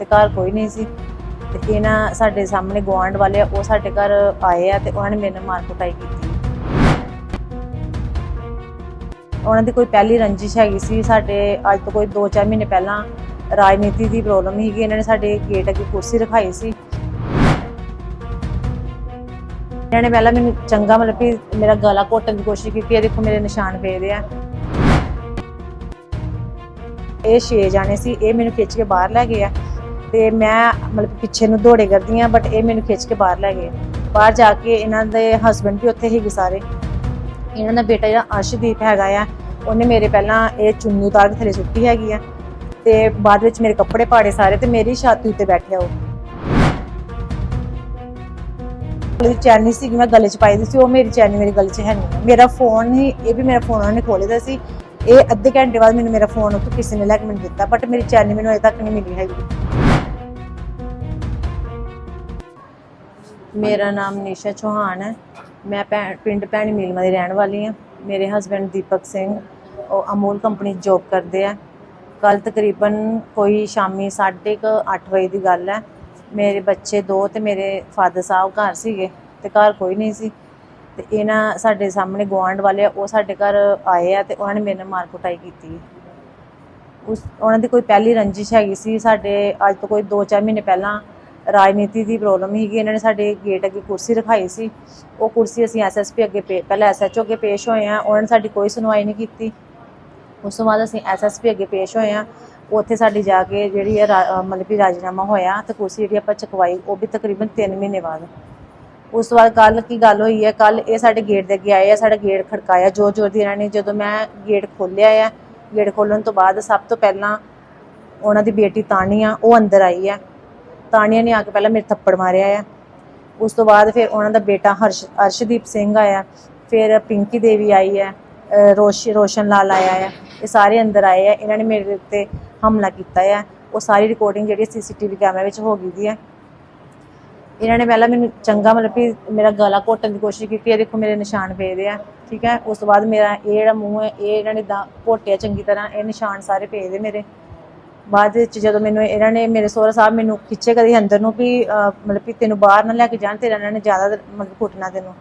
ਤੇ ਘਰ ਕੋਈ ਨਹੀਂ ਸੀ। ਤੇ ਇਹਨਾਂ ਸਾਡੇ ਸਾਹਮਣੇ ਗੁਆਂਢ ਵਾਲੇ ਆ, ਉਹ ਸਾਡੇ ਘਰ ਆਏ ਆ ਤੇ ਉਹਨਾਂ ਨੇ ਮੇਰੇ ਨਾਲ ਮਾਰ ਕੁਟਾਈ ਕੀਤੀ। ਉਹਨਾਂ ਦੀ ਕੋਈ ਪਹਿਲੀ ਰੰਜਿਸ਼ ਹੈਗੀ ਸੀ। ਸਾਡੇ ਅੱਜ ਤੋਂ ਕੋਈ 2-4 ਮਹੀਨੇ ਪਹਿਲਾਂ ਰਾਜਨੀਤੀ ਦੀ ਪ੍ਰੋਬਲਮ ਸੀਗੀ। ਇਹਨਾਂ ਨੇ ਸਾਡੇ ਗੇਟ ਅੱਗੇ ਕੁਰਸੀ ਰਖਾਈ ਸੀ। ਇਹਨਾਂ ਨੇ ਪਹਿਲਾਂ ਮੈਨੂੰ ਚੰਗਾ ਮਤਲਬ ਕਿ ਮੇਰਾ ਗਲਾ ਘੋਟਣ ਦੀ ਕੋਸ਼ਿਸ਼ ਕੀਤੀ। ਇਹ ਦੇਖੋ ਮੇਰੇ ਨਿਸ਼ਾਨ ਪਏ ਦੇ ਆ। ਇਹ ਛੇ ਜਾਣੇ ਸੀ। ਇਹ ਮੈਨੂੰ ਖਿੱਚ ਕੇ ਬਾਹਰ ਲੈ ਗਏ ਆ। ਤੇ ਮੈਂ ਮਤਲਬ ਪਿੱਛੇ ਨੂੰ ਦੌੜੇ ਕਰਦੀ ਆ ਬਟ ਇਹ ਮੈਨੂੰ ਖਿੱਚ ਕੇ ਬਾਹਰ ਲੈ ਗਏ। ਬਾਹਰ ਜਾ ਕੇ ਇਹਨਾਂ ਦੇ ਹਸਬੰਡ ਵੀ ਉੱਥੇ ਹੀ ਸਾਰੇ। ਇਹਨਾਂ ਦਾ ਬੇਟਾ ਜਿਹੜਾ ਅਰਸ਼ਦੀਪ ਹੈਗਾ ਆ, ਉਹਨੇ ਮੇਰੇ ਪਹਿਲਾਂ ਇਹ ਚੁੰਨੀ ਉਤਾਰ ਕੇ ਥੱਲੇ ਸੁੱਟੀ ਹੈਗੀ ਆ। ਤੇ ਬਾਅਦ ਵਿੱਚ ਮੇਰੇ ਕੱਪੜੇ ਪਾੜੇ ਸਾਰੇ ਤੇ ਮੇਰੀ ਛਾਤੀ ਉੱਤੇ ਬੈਠਿਆ ਉਹ। ਮੇਰੀ ਚੈਨੀ ਸੀ ਮੈਂ ਗਲੇ 'ਚ ਪਾਈ ਦੀ ਸੀ, ਉਹ ਮੇਰੀ ਚੈਨੀ ਮੇਰੀ ਗਲੇ 'ਚ ਹੈ ਨਹੀਂ। ਮੇਰਾ ਫੋਨ ਹੀ, ਇਹ ਵੀ ਮੇਰਾ ਫੋਨ ਉਹਨੇ ਖੋਲੇ ਦਾ ਸੀ। ਇਹ ਅੱਧੇ ਘੰਟੇ ਬਾਅਦ ਮੈਨੂੰ ਮੇਰਾ ਫੋਨ ਉੱਥੋਂ ਕਿਸੇ ਨੇ ਲੈ ਕੇ ਮੈਨੂੰ ਦਿੱਤਾ ਬਟ ਮੇਰੀ ਚੈਨੀ ਮੈਨੂੰ ਅਜੇ ਤੱਕ ਨਹੀਂ ਮਿਲੀ ਹੈਗੀ। ਮੇਰਾ ਨਾਮ ਨਿਸ਼ਾ ਚੌਹਾਨ ਹੈ। ਮੈਂ ਭੈਣ- ਪਿੰਡ ਭੈਣੀ ਮੀਲਮਾ ਦੀ ਰਹਿਣ ਵਾਲੀ ਹਾਂ। ਮੇਰੇ ਹਸਬੰਡ ਦੀਪਕ ਸਿੰਘ, ਉਹ ਅਮੂਲ ਕੰਪਨੀ 'ਚ ਜੌਬ ਕਰਦੇ ਆ। ਕੱਲ ਤਕਰੀਬਨ ਕੋਈ ਸ਼ਾਮੀ 8:30 ਵਜੇ ਦੀ ਗੱਲ ਹੈ। ਮੇਰੇ ਬੱਚੇ ਦੋ ਤੇ ਮੇਰੇ ਫਾਦਰ ਸਾਹਿਬ ਘਰ ਸੀਗੇ ਤੇ ਘਰ ਕੋਈ ਨਹੀਂ ਸੀ। ਤੇ ਇਹਨਾਂ ਸਾਡੇ ਸਾਹਮਣੇ ਗੁਆਂਢ ਵਾਲੇ ਆ, ਉਹ ਸਾਡੇ ਘਰ ਆਏ ਆ ਤੇ ਉਹਨਾਂ ਨੇ ਮੇਰੇ ਨਾਲ ਮਾਰ ਕੁਟਾਈ ਕੀਤੀ। ਉਸ ਉਹਨਾਂ ਦੀ ਕੋਈ ਪਹਿਲੀ ਰੰਜਿਸ਼ ਹੈਗੀ ਸੀ ਸਾਡੇ ਅੱਜ ਤੋਂ ਕੋਈ 2-4 ਮਹੀਨੇ ਪਹਿਲਾਂ ਰਾਜਨੀਤੀ ਦੀ ਪ੍ਰੋਬਲਮ ਸੀਗੀ ਇਹਨਾਂ ਨੇ ਸਾਡੇ ਗੇਟ ਅੱਗੇ ਕੁਰਸੀ ਰਖਾਈ ਸੀ। ਉਹ ਕੁਰਸੀ ਅਸੀਂ ਐਸਐਸਪੀ ਅੱਗੇ ਪੇ ਪਹਿਲਾਂ ਐਸਐਚਓ ਅੱਗੇ ਪੇਸ਼ ਹੋਏ ਆ ਉਹਨਾਂ ਨੇ ਸਾਡੀ ਕੋਈ ਸੁਣਵਾਈ ਨਹੀਂ ਕੀਤੀ। ਉਸ ਤੋਂ ਬਾਅਦ ਅਸੀਂ ਐਸਐਸਪੀ ਅੱਗੇ ਪੇਸ਼ ਹੋਏ ਆ ਉੱਥੇ ਸਾਡੀ ਜਾ ਕੇ ਜਿਹੜੀ ਹੈ ਰਾ- ਅਹ ਮਤਲਬ ਕਿ ਰਾਜੀਨਾਮਾ ਹੋਇਆ ਤੇ ਕੁਰਸੀ ਜਿਹੜੀ ਆਪਾਂ ਚੁਕਵਾਈ ਉਹ ਵੀ ਤਕਰੀਬਨ 3 ਮਹੀਨੇ ਬਾਅਦ। ਉਸ ਤੋਂ ਬਾਅਦ ਕੱਲ ਕੀ ਗੱਲ ਹੋਈ ਹੈ? ਕੱਲ ਇਹ ਸਾਡੇ ਗੇਟ ਦੇ ਅੱਗੇ ਆਏ ਆ, ਸਾਡਾ ਗੇਟ ਖੜਕਾਇਆ ਜ਼ੋਰ ਜ਼ੋਰ ਦੀ ਇਹਨਾਂ ਨੇ ਜਦੋਂ ਮੈਂ ਗੇਟ ਖੋਲ੍ਹਿਆ ਆ ਗੇਟ ਖੋਲ੍ਹਣ ਤੋਂ ਬਾਅਦ ਸਭ ਤੋਂ ਪਹਿਲਾਂ ਉਹਨਾਂ ਦੀ ਬੇਟੀ ਤਾਨੀਆ, ਉਹ ਅੰਦਰ ਆਈ ਹੈ ਤਾਨੀਆ ਨੇ ਆ ਕੇ ਪਹਿਲਾਂ ਮੇਰੇ ਥੱਪੜ ਮਾਰਿਆ ਆ। ਉਸ ਤੋਂ ਬਾਅਦ ਫਿਰ ਉਹਨਾਂ ਦਾ ਬੇਟਾ ਹਰਸ਼, ਅਰਸ਼ਦੀਪ ਸਿੰਘ ਆਇਆ। ਫਿਰ ਪਿੰਕੀ ਦੇਵੀ ਆਈ ਹੈ ਅਹ ਰੋਸ਼, ਰੋਸ਼ਨ ਲਾਲ ਆਇਆ ਹੈ ਇਹ ਸਾਰੇ ਅੰਦਰ ਆਏ ਆ। ਇਹਨਾਂ ਨੇ ਮੇਰੇ ਉੱਤੇ ਹਮਲਾ ਕੀਤਾ ਆ। ਉਹ ਸਾਰੀ ਰਿਕਾਰਡਿੰਗ ਜਿਹੜੀ ਸੀਸੀਟੀਵੀ ਕੈਮਰੇ ਵਿੱਚ ਹੋ ਗਈ ਦੀ ਹੈ ਇਹਨਾਂ ਨੇ ਪਹਿਲਾਂ ਮੈਨੂੰ ਚੰਗਾ ਮਤਲਬ ਕਿ ਮੇਰਾ ਗਲਾ ਘੋਟਣ ਦੀ ਕੋਸ਼ਿਸ਼ ਕੀਤੀ, ਇਹ ਦੇਖੋ ਮੇਰੇ ਨਿਸ਼ਾਨ ਪਏ ਦੇ ਆ, ਠੀਕ ਹੈ? ਉਸ ਤੋਂ ਬਾਅਦ ਮੇਰਾ ਇਹ ਜਿਹੜਾ ਮੂੰਹ ਹੈ, ਇਹ ਇਹਨਾਂ ਨੇ ਦਾ ਘੋਟਿਆ ਚੰਗੀ ਤਰ੍ਹਾਂ, ਇਹ ਨਿਸ਼ਾਨ ਸਾਰੇ ਪਏ ਦੇ ਮੇਰੇ। ਬਾਅਦ ਵਿੱਚ ਜਦੋਂ ਮੈਨੂੰ ਇਹਨਾਂ ਨੇ ਮੇਰੇ ਸਹੁਰਾ ਸਾਹਿਬ ਮੈਨੂੰ ਖਿੱਚੇ ਕਦੀ ਅੰਦਰ ਨੂੰ ਵੀ ਮਤਲਬ ਕਿ ਤੈਨੂੰ ਬਾਹਰ ਨਾ ਲੈ ਕੇ ਜਾਣ, ਤੇਰਾ ਇਹਨਾਂ ਨੇ ਜ਼ਿਆਦਾ ਮਤਲਬ ਕੁੱਟਣਾ ਤੈਨੂੰ।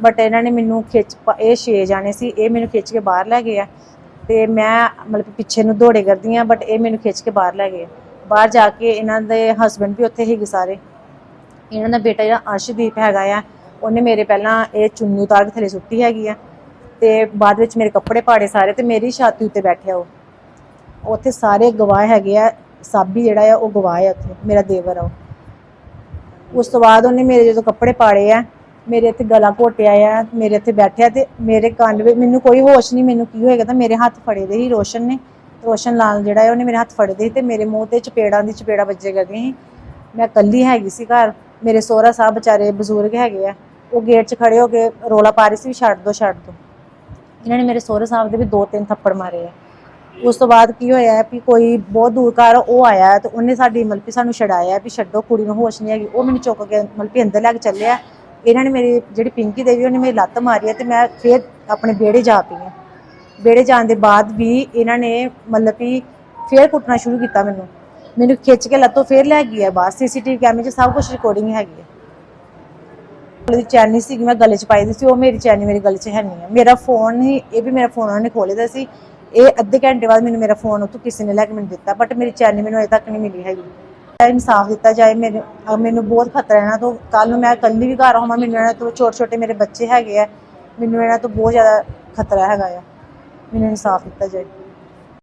ਬਟ ਇਹਨਾਂ ਨੇ ਮੈਨੂੰ ਖਿੱਚ ਇਹ ਛੇ ਜਾਣੇ ਸੀ, ਇਹ ਮੈਨੂੰ ਖਿੱਚ ਕੇ ਬਾਹਰ ਲੈ ਗਏ ਆ। ਤੇ ਮੈਂ ਮਤਲਬ ਪਿੱਛੇ ਨੂੰ ਦੌੜੇ ਕਰਦੀ ਆ ਬਟ ਇਹ ਮੈਨੂੰ ਖਿੱਚ ਕੇ ਬਾਹਰ ਲੈ ਗਏ ਬਾਹਰ ਜਾ ਕੇ ਇਹਨਾਂ ਦੇ ਹਸਬੰਡ ਵੀ ਉੱਥੇ ਹੀ ਸਾਰੇ। ਇਹਨਾਂ ਦਾ ਬੇਟਾ ਜਿਹੜਾ ਅਰਸ਼ਦੀਪ ਹੈਗਾ ਆ, ਉਹਨੇ ਮੇਰੇ ਪਹਿਲਾਂ ਇਹ ਚੁੰਨੀ ਉਤਾਰ ਕੇ ਥੱਲੇ ਸੁੱਟੀ ਹੈਗੀ ਆ ਤੇ ਬਾਅਦ ਵਿੱਚ ਮੇਰੇ ਕੱਪੜੇ ਪਾੜੇ ਸਾਰੇ ਤੇ ਮੇਰੀ ਛਾਤੀ ਉੱਤੇ ਬੈਠਿਆ ਉਹ। ਉੱਥੇ ਸਾਰੇ ਗਵਾਹ ਹੈਗੇ ਆ, ਸਾਬੀ ਜਿਹੜਾ ਆ, ਉਹ ਗਵਾਹ ਆ ਉੱਥੇ, ਮੇਰਾ ਦੇਵਰ ਆ ਉਹ। ਉਸ ਤੋਂ ਬਾਅਦ ਉਹਨੇ ਮੇਰੇ ਜਦੋਂ ਕੱਪੜੇ ਪਾੜੇ ਆ, ਮੇਰੇ ਇੱਥੇ ਗਲਾ ਘੋਟਿਆ ਆ, ਮੇਰੇ ਇੱਥੇ ਬੈਠਿਆ ਤੇ ਮੇਰੇ ਕੰਨ ਵਿੱਚ ਮੈਨੂੰ ਕੋਈ ਹੋਸ਼ ਨਹੀਂ, ਮੈਨੂੰ ਕੀ ਹੋਏਗਾ ਤਾਂ ਮੇਰੇ ਹੱਥ ਫੜੇ ਦੇ ਹੀ ਰੋਸ਼ਨ ਨੇ। ਰੋਸ਼ਨ ਲਾਲ ਜਿਹੜਾ ਹੈ ਉਹਨੇ ਮੇਰੇ ਹੱਥ ਫੜੇ ਦੇ ਸੀ ਤੇ ਮੇਰੇ ਮੂੰਹ ਤੇ ਚਪੇੜਾਂ ਦੀ ਚਪੇੜਾ ਵੱਜੇ ਕਰਦੀਆਂ ਸੀ। ਮੈਂ ਇਕੱਲੀ ਹੈਗੀ ਸੀ ਘਰ। ਮੇਰੇ ਸਹੁਰਾ ਸਾਹਿਬ ਵਿਚਾਰੇ ਬਜ਼ੁਰਗ ਹੈਗੇ ਆ, ਉਹ ਗੇਟ 'ਚ ਖੜੇ ਹੋ ਕੇ ਰੋਲਾ ਪਾ ਰਹੇ ਸੀ ਵੀ ਛੱਡ ਦੋ ਛੱਡ ਦੋ। ਇਹਨਾਂ ਨੇ ਮੇਰੇ ਸਹੁਰੇ ਸਾਹਿਬ ਦੇ ਵੀ ਦੋ ਤਿੰਨ ਥੱਪੜ ਮਾਰੇ ਆ। ਉਸ ਤੋਂ ਬਾਅਦ ਕੀ ਹੋਇਆ ਵੀ ਕੋਈ ਬਹੁਤ ਦੂਰ ਘਰ ਉਹ ਆਇਆ ਤੇ ਉਹਨੇ ਸਾਡੀ ਮਤਲਬ ਕਿ ਸਾਨੂੰ ਛਡਾਇਆ ਵੀ ਛੱਡੋ, ਕੁੜੀ ਨੂੰ ਹੋਸ਼ ਨਹੀਂ ਹੈਗੀ। ਉਹ ਮੈਨੂੰ ਚੁੱਕ ਕੇ ਮਤਲਬ ਕਿ ਅੰਦਰ ਲੈ ਕੇ ਚੱਲਿਆ। ਇਹਨਾਂ ਨੇ ਮੇਰੀ ਜਿਹੜੀ ਪਿੰਕੀ ਦੇਵੀ ਉਹਨੇ ਮੇਰੀ ਲੱਤ ਮਾਰੀ ਹੈ ਤੇ ਮੈਂ ਫਿਰ ਆਪਣੇ ਵਿਹੜੇ ਜਾ ਪਈ ਹਾਂ ਵਿਹੜੇ ਜਾਣ ਦੇ ਬਾਅਦ ਵੀ ਇਹਨਾਂ ਨੇ ਮਤਲਬ ਕਿ ਫਿਰ ਕੁੱਟਣਾ ਸ਼ੁਰੂ ਕੀਤਾ ਮੈਨੂੰ। ਮੈਨੂੰ ਖਿੱਚ ਕੇ ਲੱਤੋਂ ਫਿਰ ਲੈ ਗਈ ਹੈ ਬਾਹਰ, ਸੀਸੀਟੀਵੀ ਕੈਮਰੇ 'ਚ ਸਭ ਕੁਝ ਰਿਕਾਰਡਿੰਗ ਹੈਗੀ ਹੈ। ਮੇਰੀ ਚੈਨੀ ਸੀ ਮੈਂ ਗਲੇ 'ਚ ਪਾਈ ਦੀ ਸੀ, ਉਹ ਮੇਰੀ ਚੈਨੀ ਮੇਰੇ ਗਲੇ 'ਚ ਹੈ ਨਹੀਂ ਹੈ। ਮੇਰਾ ਫੋਨ ਹੀ, ਇਹ ਵੀ ਮੇਰਾ ਫੋਨ ਉਹਨੇ ਖੋਲੇ ਦਾ ਸੀ। ਇਹ ਅੱਧੇ ਘੰਟੇ ਬਾਅਦ ਮੈਨੂੰ ਮੇਰਾ ਫੋਨ ਉੱਥੋਂ ਕਿਸੇ ਨੇ ਲੈ ਕੇ ਮੈਨੂੰ ਦਿੱਤਾ ਬਟ ਮੇਰੀ ਚੈਨੀ ਮੈਨੂੰ ਅਜੇ ਤੱਕ ਨਹੀਂ ਮਿਲੀ ਹੈਗੀ। ਇਨਸਾਫ ਦਿੱਤਾ ਜਾਏ, ਮੇਰੇ ਮੈਨੂੰ ਬਹੁਤ ਖਤਰਾ ਹੈ ਇਹਨਾਂ ਤੋਂ ਕੱਲ ਨੂੰ ਮੈਂ ਇਕੱਲੀ ਵੀ ਘਰ ਹੋਵਾਂ, ਮੈਨੂੰ ਇਹਨਾਂ ਤੋਂ ਛੋਟੇ ਛੋਟੇ ਮੇਰੇ ਬੱਚੇ ਹੈਗੇ ਆ, ਮੈਨੂੰ ਇਹਨਾਂ ਤੋਂ ਬਹੁਤ ਜ਼ਿਆਦਾ ਖਤਰਾ ਹੈਗਾ ਆ। ਮੈਨੂੰ ਇਨਸਾਫ ਦਿੱਤਾ ਜਾਏ।